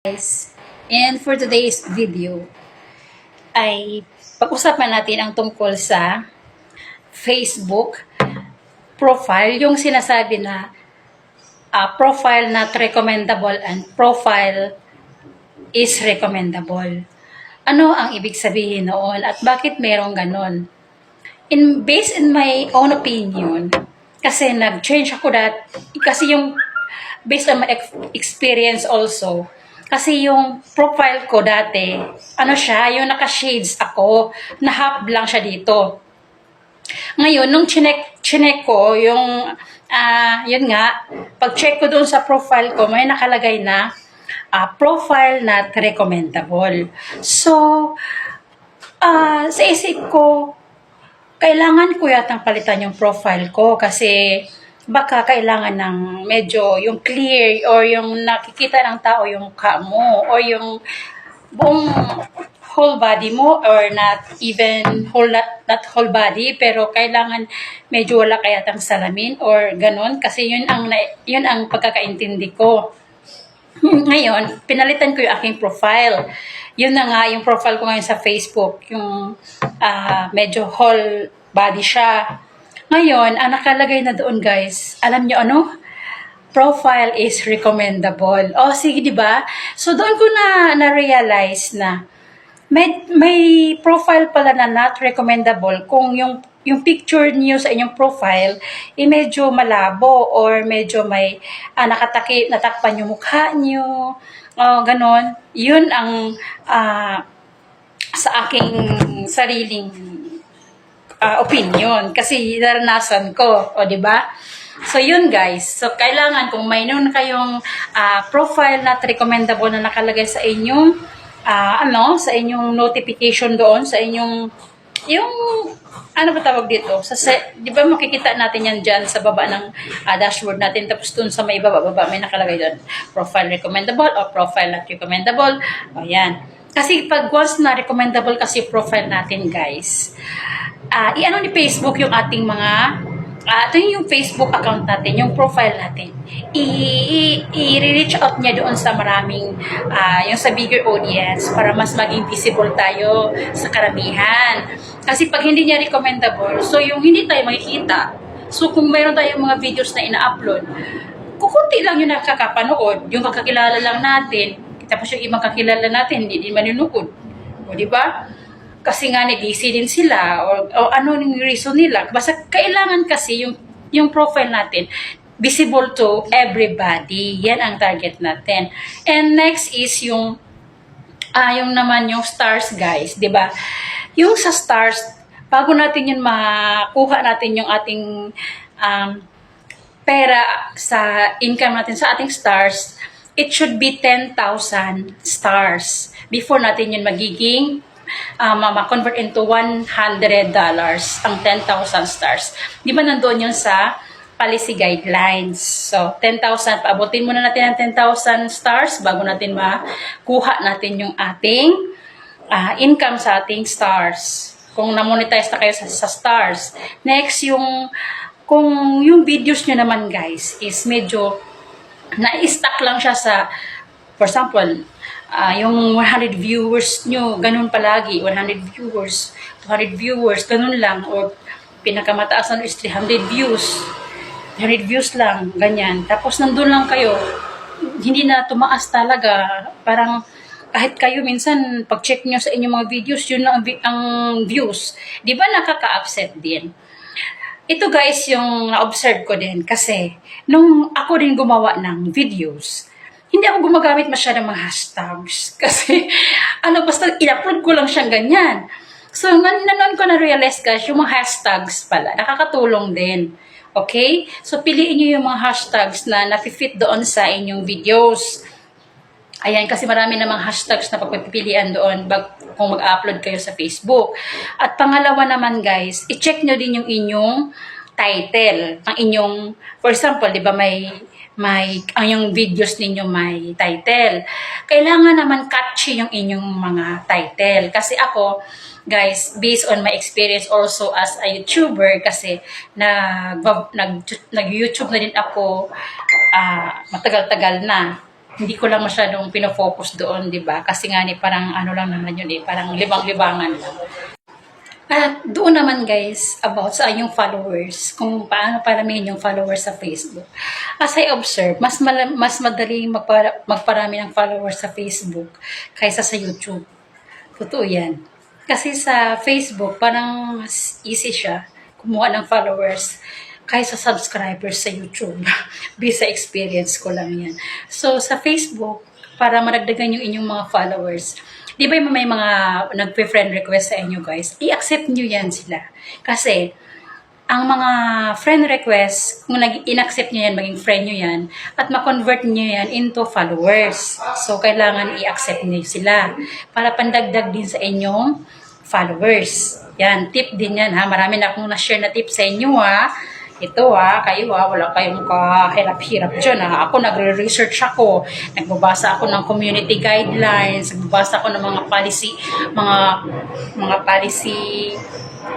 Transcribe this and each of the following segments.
guys. And for today's video ay pag-usapan natin ang tungkol sa Facebook profile, yung sinasabi na ah, profile not recommendable and profile is recommendable. Ano ang ibig sabihin noon at bakit merong ganon? In based in my own opinion, kasi nag-change ako dat kasi yung based on my ex- experience also, kasi yung profile ko dati, ano siya, yung naka-shades ako, na half lang siya dito. Ngayon, nung chinek, chinek ko, yung, ah, yun nga, pag-check ko doon sa profile ko, may nakalagay na, ah, profile not recommendable. So, ah, sa isip ko, kailangan ko yatang palitan yung profile ko kasi baka kailangan ng medyo yung clear or yung nakikita ng tao yung mukha mo or yung buong whole body mo or not even whole not, not whole body pero kailangan medyo wala kayatang salamin or ganon kasi yun ang yun ang pagkakaintindi ko. Ngayon, pinalitan ko yung aking profile. Yun na nga, yung profile ko ngayon sa Facebook, yung ah, medyo whole body siya. Ngayon, ang nakalagay na doon guys, alam nyo ano? Profile is recommendable. O sige, di ba? So doon ko na na-realize na may, may profile pala na not recommendable kung yung yung picture niyo sa inyong profile eh medyo malabo or medyo may ah, nakataki natakpan yung mukha niyo oh ganon yun ang ah, sa aking sariling ah, opinion kasi naranasan ko o di ba So yun guys, so kailangan kung mayroon kayong ah, profile not recommendable na nakalagay sa inyong ah, ano, sa inyong notification doon, sa inyong yung ano ba tawag dito? Sa 'di ba makikita natin yan diyan sa baba ng ah, dashboard natin tapos doon sa may baba baba may nakalagay doon profile recommendable o profile not recommendable. O. Kasi pag once na recommendable kasi profile natin guys, ah i-ano ni Facebook yung ating mga Ah, ito yung Facebook account natin, yung profile natin. I-reach out niya doon sa maraming, ah, yung sa bigger audience para mas maging visible tayo sa karamihan. Kasi pag hindi niya recommendable, so yung hindi tayo makikita, so kung mayroon tayong mga videos na ina-upload, kukunti lang yung nakakapanood, yung kakakilala lang natin, tapos yung ibang kakilala natin, hindi din manunood. O, di ba? Kasi nga ni busy din sila o, o ano yung reason nila. Basta kailangan kasi yung yung profile natin visible to everybody. Yan ang target natin. And next is yung ah yung naman yung stars guys, 'di ba? Yung sa stars bago natin yun makuha natin yung ating um, pera sa income natin sa ating stars, it should be 10,000 stars before natin yun magiging um, ma-convert into 100 dollars ang 10,000 stars. Di ba nandoon yun sa policy guidelines. So, 10,000, paabutin muna natin ang 10,000 stars bago natin makuha natin yung ating ah, income sa ating stars. Kung na-monetize na kayo sa, sa stars. Next, yung kung yung videos nyo naman guys is medyo na-stuck lang siya sa for example, ah, yung 100 viewers nyo, ganun palagi, 100 viewers, 200 viewers, ganun lang, or pinakamataas na is 300 views, 300 views lang, ganyan. Tapos nandun lang kayo, hindi na tumaas talaga, parang kahit kayo minsan, pag-check nyo sa inyong mga videos, yun lang ang, vi- ang views. Di ba nakaka-upset din? Ito guys, yung na-observe ko din kasi nung ako din gumawa ng videos, hindi ako gumagamit masyadong mga hashtags kasi ano basta in-upload ko lang siyang ganyan. So, nan nanon ko na-realize guys, yung mga hashtags pala, nakakatulong din. Okay? So, piliin nyo yung mga hashtags na nafi-fit doon sa inyong videos. Ayan, kasi marami namang hashtags na pagpipilian doon bag, kung mag-upload kayo sa Facebook. At pangalawa naman guys, i-check nyo din yung inyong title. Ang inyong, for example, di ba may, may, ang yung videos ninyo may title. Kailangan naman catchy yung inyong mga title. Kasi ako, guys, based on my experience also as a YouTuber, kasi nag, nag, nag-YouTube na din ako ah, matagal-tagal na. hindi ko lang masyadong pinofocus doon, di ba? Kasi nga ni parang ano lang naman yun eh, parang libang-libangan lang. At doon naman guys, about sa inyong followers, kung paano paramihin yung followers sa Facebook. As I observe, mas, mas madaling magpara- magparami ng followers sa Facebook kaysa sa YouTube. Totoo yan. Kasi sa Facebook, parang easy siya kumuha ng followers kaysa subscribers sa YouTube. Bisa experience ko lang yan. So, sa Facebook, para maragdagan yung inyong mga followers, di ba may mga nagpe-friend request sa inyo guys, i-accept nyo yan sila. Kasi, ang mga friend request, kung in-accept nyo yan, maging friend nyo yan, at ma-convert nyo yan into followers. So, kailangan i-accept nyo sila para pandagdag din sa inyong followers. Yan, tip din yan ha. Marami na akong na-share na tip sa inyo ha. Ito ha, kayo ha, wala kayong kahirap-hirap dyan ha. Ako nagre-research ako, nagbabasa ako ng community guidelines, nagbabasa ako ng mga policy, mga mga policy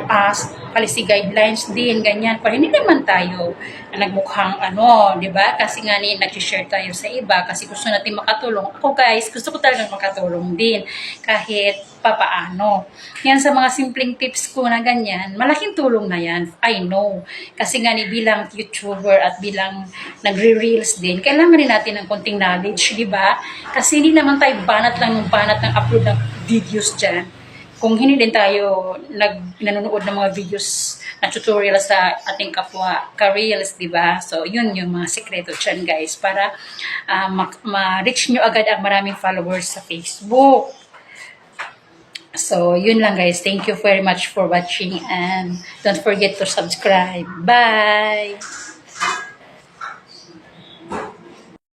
uh, policy guidelines din, ganyan. Para hindi naman tayo na nagmukhang ano, di ba? Kasi nga ni nag-share tayo sa iba kasi gusto natin makatulong. Ako guys, gusto ko talagang makatulong din kahit papaano. Yan sa mga simpleng tips ko na ganyan, malaking tulong na yan. I know. Kasi nga ni bilang YouTuber at bilang nagre-reels din, kailangan rin natin ng konting knowledge, di ba? Kasi hindi naman tayo banat lang ng banat ng upload ng videos dyan kung hindi din tayo nag nanonood ng mga videos na tutorial sa ating kapwa ka-reels, di ba? So, yun yung mga sekreto dyan, guys, para ma- ma-reach nyo agad ang maraming followers sa Facebook. So, yun lang, guys. Thank you very much for watching and don't forget to subscribe. Bye!